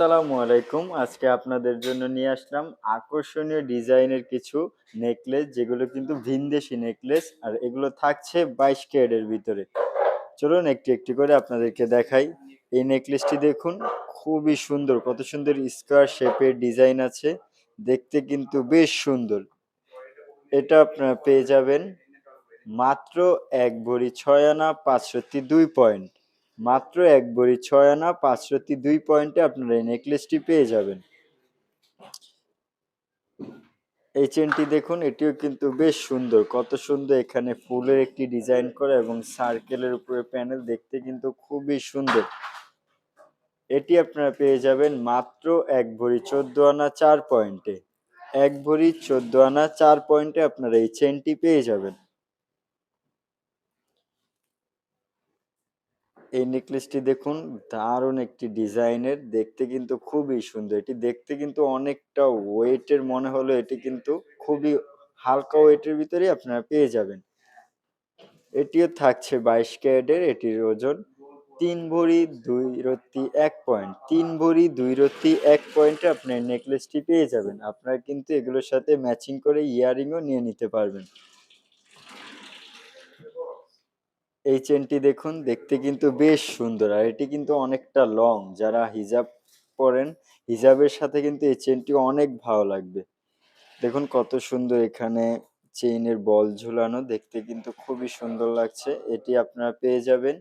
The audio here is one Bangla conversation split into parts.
আসসালামু আলাইকুম। আজকে আপনাদের জন্য নিয়ে আসলাম আকর্ষণীয় ডিজাইনের কিছু নেকলেস, যেগুলো কিন্তু ভিনদেশি নেকলেস, আর এগুলো থাকছে বাইশ ক্যারেটের ভিতরে। চলুন একটি একটি করে আপনাদেরকে দেখাই। এই নেকলেসটি দেখুন, খুবই সুন্দর, কত সুন্দর স্কোয়ার শেপের ডিজাইন আছে, দেখতে কিন্তু বেশ সুন্দর। এটা আপনারা পেয়ে যাবেন মাত্র এক ভরি ছয় আনা পাঁচষট্টি দুই পয়েন্ট। মাত্র এক ভরি ছয় আনা পাঁচশোটি দুই পয়েন্টে আপনারা এই নেকলেসটি পেয়ে যাবেন। এই চেনটি দেখুন, এটিও কিন্তু বেশ সুন্দর। কত সুন্দর এখানে ফুলের একটি ডিজাইন করা এবং সার্কেলের উপরে প্যানেল দেখতে কিন্তু খুবই সুন্দর। এটি আপনারা পেয়ে যাবেন মাত্র এক ভরি চোদ্দ আনা, চার পয়েন্টে। এক ভরি চোদ্দ আনা, চার পয়েন্টে আপনারা এই চেনটি পেয়ে যাবেন। এই নেকলেসটি দেখুন, দারুণ একটি ডিজাইনের, দেখতে কিন্তু খুবই সুন্দর। এটি দেখতে কিন্তু অনেকটা ওয়েটের মনে হলো এটি কিন্তু খুবই হালকা ওয়েটের ভিতরে আপনারা পেয়ে যাবেন। এটিও থাকছে বাইশ ক্যারেটের, এটির ওজন তিন ভরি দুই রত্তি এক পয়েন্ট তিন ভরি দুই রত্তি এক পয়েন্টে আপনার নেকলেসটি পেয়ে যাবেন। আপনারা কিন্তু এগুলোর সাথে ম্যাচিং করে ইয়ারিংও নিয়ে নিতে পারবেন। এই চেনটি দেখুন, দেখতে কিন্তু বেশ সুন্দর আর এটি কিন্তু অনেকটা লং যারা হিজাব পরেন, হিজাবের সাথে কিন্তু এই চেনটি অনেক ভালো লাগবে। দেখুন কত সুন্দর এখানে চেইনের বল ঝুলানো, দেখতে কিন্তু খুবই সুন্দর লাগছে। এটি আপনারা পেয়ে যাবেন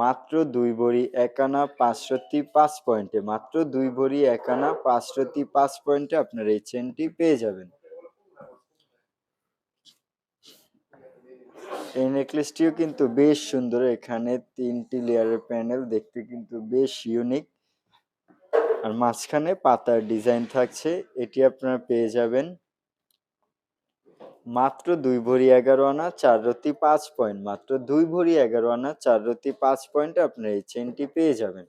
মাত্র দুই ভরি একানা পাঁচশোটি পাঁচ পয়েন্টে মাত্র দুই ভরি একানা পাঁচশোটি পাঁচ পয়েন্টে আপনার এই চেনটি পেয়ে যাবেন। এই নেকলেসটিও কিন্তু বেশ সুন্দর। এখানে তিনটি লেয়ারের প্যানেল দেখতে কিন্তু বেশ ইউনিক আর মাঝখানে পাতার ডিজাইন থাকছে, এটি আপনারা পেয়ে যাবেন। মাত্র দুই ভরি এগারো আনা, চার রতি পাঁচ পয়েন্ট মাত্র দুই ভরি এগারো আনা, চার রতি পাঁচ পয়েন্ট আপনার এই চেনটি পেয়ে যাবেন।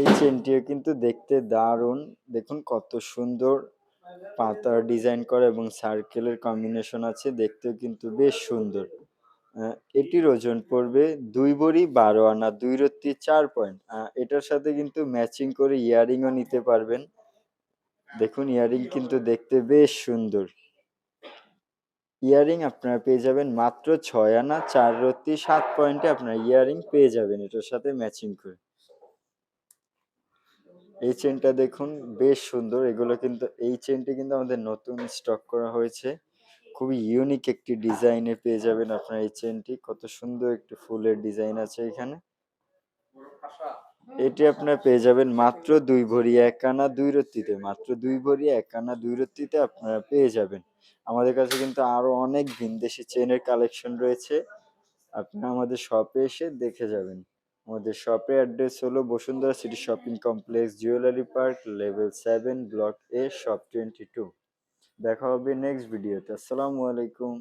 এই চেনটিও কিন্তু দেখতে দারুণ। দেখুন কত সুন্দর। পাতার ডিজাইন করা এবং সার্কেলের কম্বিনেশন আছে, দেখতেও কিন্তু বেশ সুন্দর। এটির ওজন পড়বে দুই বড়ি বারো আনা, দুই রত্তি চার পয়েন্ট এটার সাথে কিন্তু ম্যাচিং করে ইয়ারিংও নিতে পারবেন। দেখুন ইয়ারিং কিন্তু দেখতে বেশ সুন্দর। ইয়ারিং আপনারা পেয়ে যাবেন মাত্র ছয় আনা, চার রত্তি, সাত পয়েন্টে আপনার ইয়ারিং পেয়ে যাবেন এটার সাথে ম্যাচিং করে। এই চেনটা দেখুন, বেশ সুন্দর। এগুলো কিন্তু, এই চেনটি কিন্তু আমাদের নতুন স্টক করা হয়েছে। খুবই ইউনিক একটি ডিজাইনে পেয়ে যাবেন আপনার এই চেনটি কত সুন্দর একটি ফুলের ডিজাইন আছে এখানে। এটি আপনার পেয়ে যাবেন মাত্র দুই ভরি, এক আনা দুই রত্তিতে। মাত্র দুই ভরি, এক আনা দুই রত্তিতে আপনারা পেয়ে যাবেন। আমাদের কাছে কিন্তু আরও অনেক ভিনদেশি চেনের কালেকশন রয়েছে। আপনারা আমাদের শপে এসে দেখে যাবেন। আমাদের শপের অ্যাড্রেস হলো Bashundhara city shopping complex jewellery park level seven block A shop twenty two দেখা হবে নেক্সট ভিডিওতে আসসালামু আলাইকুম।